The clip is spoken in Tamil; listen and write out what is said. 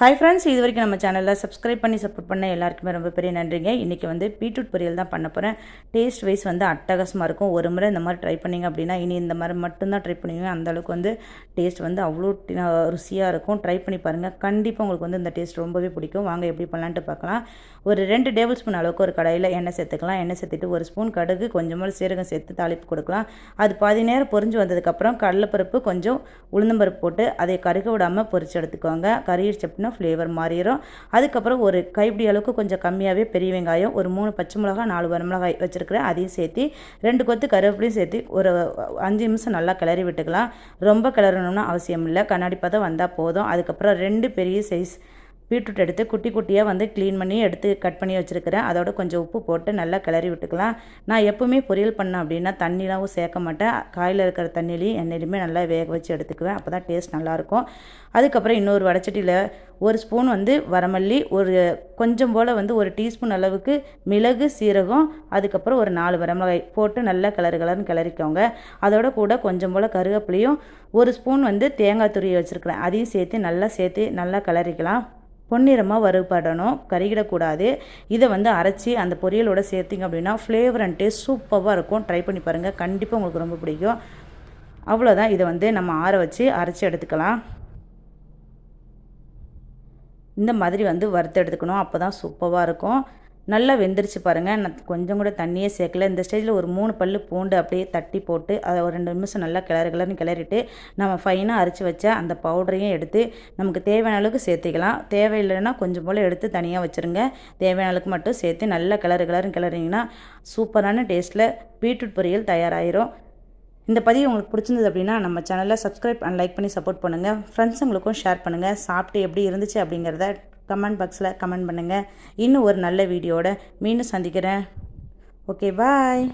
ஹாய் ஃப்ரெண்ட்ஸ் இது வரைக்கும் நம்ம சேனலில் சப்ஸ்கிரைப் பண்ணி சப்போர்ட் பண்ண எல்லாருக்குமே ரொம்ப பெரிய நன்றிங்க. இன்றைக்கி வந்து பீட்ரூட் பொரியல் தான் பண்ண போகிறேன் டேஸ்ட் வைஸ் வந்து அட்டகாசமாக இருக்கும். ஒரு முறை இந்த மாதிரி ட்ரை பண்ணிங்க அப்படின்னா இனி இந்த மாதிரி மட்டும்தான் ட்ரை பண்ணுவீங்க. அந்த அளவுக்கு வந்து டேஸ்ட் வந்து அவ்வளோ ருசியாக இருக்கும். ட்ரை பண்ணி பாருங்கள் கண்டிப்பாக உங்களுக்கு வந்து இந்த டேஸ்ட் ரொம்பவே பிடிக்கும். வாங்க எப்படி பண்ணலான்ட்டு பார்க்கலாம். ஒரு ரெண்டு டேபிள் ஸ்பூன் அளவுக்கு ஒரு கடையில் எண்ணெய் சேர்த்துக்கலாம். எண்ணெய் சேர்த்துட்டு ஒரு ஸ்பூன் கடுகு கொஞ்சமாக சீரகம் சேர்த்து தாளிப்பு கொடுக்கலாம். அது பாதி நேரம் பொரிஞ்சு வந்ததுக்கப்புறம் கடலைப்பருப்பு கொஞ்சம் உளுந்தம்பருப்பு போட்டு அதை கருக விடாமல் பொரிச்சு எடுத்துக்கோங்க. கறியிடுச்சு அப்படின்னா ஃப்ளேவர் மாறிடும் அதுக்கப்புறம் ஒரு கைப்பிடி அளவுக்கு கொஞ்சம் கம்மியாகவே பெரிய வெங்காயம் ஒரு மூணு பச்சை மிளகா நாலு வரமிளகாய் வச்சுருக்கிறேன். அதையும் சேர்த்து ரெண்டு கொத்து கருவேப்பிலையும் சேர்த்து ஒரு அஞ்சு நிமிஷம் நல்லா கிளறி விட்டுக்கலாம். ரொம்ப கிளறணும்னு அவசியம் இல்லை. கண்ணாடி பார்த்தா வந்தால் போதும். அதுக்கப்புறம் ரெண்டு பெரிய சைஸ் பீட்ரூட் எடுத்து குட்டி குட்டியாக வந்து க்ளீன் பண்ணி எடுத்து கட் பண்ணி வச்சுருக்கிறேன். அதோட கொஞ்சம் உப்பு போட்டு நல்லா கிளறி விட்டுக்கலாம். நான் எப்போவுமே பொரியல் பண்ணேன் அப்படின்னா தண்ணிலாம் சேர்க்க மாட்டேன். காயில் இருக்கிற தண்ணிலையும் எண்ணெயிலுமே நல்லா வேக வச்சு எடுத்துக்குவேன். அப்போ தான் டேஸ்ட் நல்லாயிருக்கும். அதுக்கப்புறம் இன்னொரு வடச்சட்டியில் ஒரு ஸ்பூன் வந்து வரமல்லி ஒரு கொஞ்சம் போல் வந்து ஒரு டீஸ்பூன் அளவுக்கு மிளகு சீரகம் அதுக்கப்புறம் ஒரு நாலு வரமிளகாய் போட்டு நல்லா கிளறு கலர்னு கிளறிக்கோங்க. அதோட கூட கொஞ்சம் போல் கருவேப்பிலையும் ஒரு ஸ்பூன் வந்து தேங்காய் துருவி வச்சுருக்கிறேன். அதையும் சேர்த்து நல்லா சேர்த்து நல்லா கிளறிக்கலாம். பொன்னிறமாக வறுபடணும். கருகிடக்கூடாது. இதை வந்து அரைச்சி அந்த பொரியலோட சேர்த்திங்க அப்படின்னா ஃப்ளேவர் அண்ட் டேஸ்ட் சூப்பராக இருக்கும். ட்ரை பண்ணி பாருங்கள் கண்டிப்பாக உங்களுக்கு ரொம்ப பிடிக்கும். அவ்வளோதான் இதை வந்து நம்ம ஆற வச்சு அரைச்சி எடுத்துக்கலாம். இந்த மாதிரி வந்து வறுத்து எடுத்துக்கணும். அப்போ தான் சூப்பராக இருக்கும். நல்லா வெந்துருச்சு பாருங்கள் நான் கொஞ்சம் கூட தண்ணியே சேர்க்கல. இந்த ஸ்டேஜில் ஒரு மூணு பல் பூண்டு அப்படியே தட்டி போட்டு அதை ஒரு ரெண்டு நிமிஷம் நல்லா கிளறு கிளறுன்னு கிளறிட்டு நம்ம ஃபைனாக அரைச்சி வச்ச அந்த பவுடரையும் எடுத்து நமக்கு தேவையான அளவுக்கு சேர்த்திக்கலாம். தேவையில்லைன்னா கொஞ்சம் போல் எடுத்து தனியாக வச்சுருங்க. தேவையான அளவுக்கு மட்டும் சேர்த்து நல்லா கிளறு கிளறுன்னு கிளறிங்கன்னா சூப்பரான டேஸ்ட்டில் பீட்ரூட் பொரியல் தயாராகிரும் இந்த பதிவு உங்களுக்கு பிடிச்சிருந்தது அப்படின்னா நம்ம சேனலில் சப்ஸ்கிரைப் அண்ட் லைக் பண்ணி சப்போர்ட் பண்ணுங்கள் ஃப்ரெண்ட்ஸுங்களுக்கும் ஷேர் பண்ணுங்கள் சாப்பிட்டு எப்படி இருந்துச்சு அப்படிங்கிறத கமெண்ட் பாக்ஸில் கமெண்ட் பண்ணுங்கள் இன்னும் ஒரு நல்ல வீடியோட மீண்டும் சந்திக்கிறேன். Okay bye.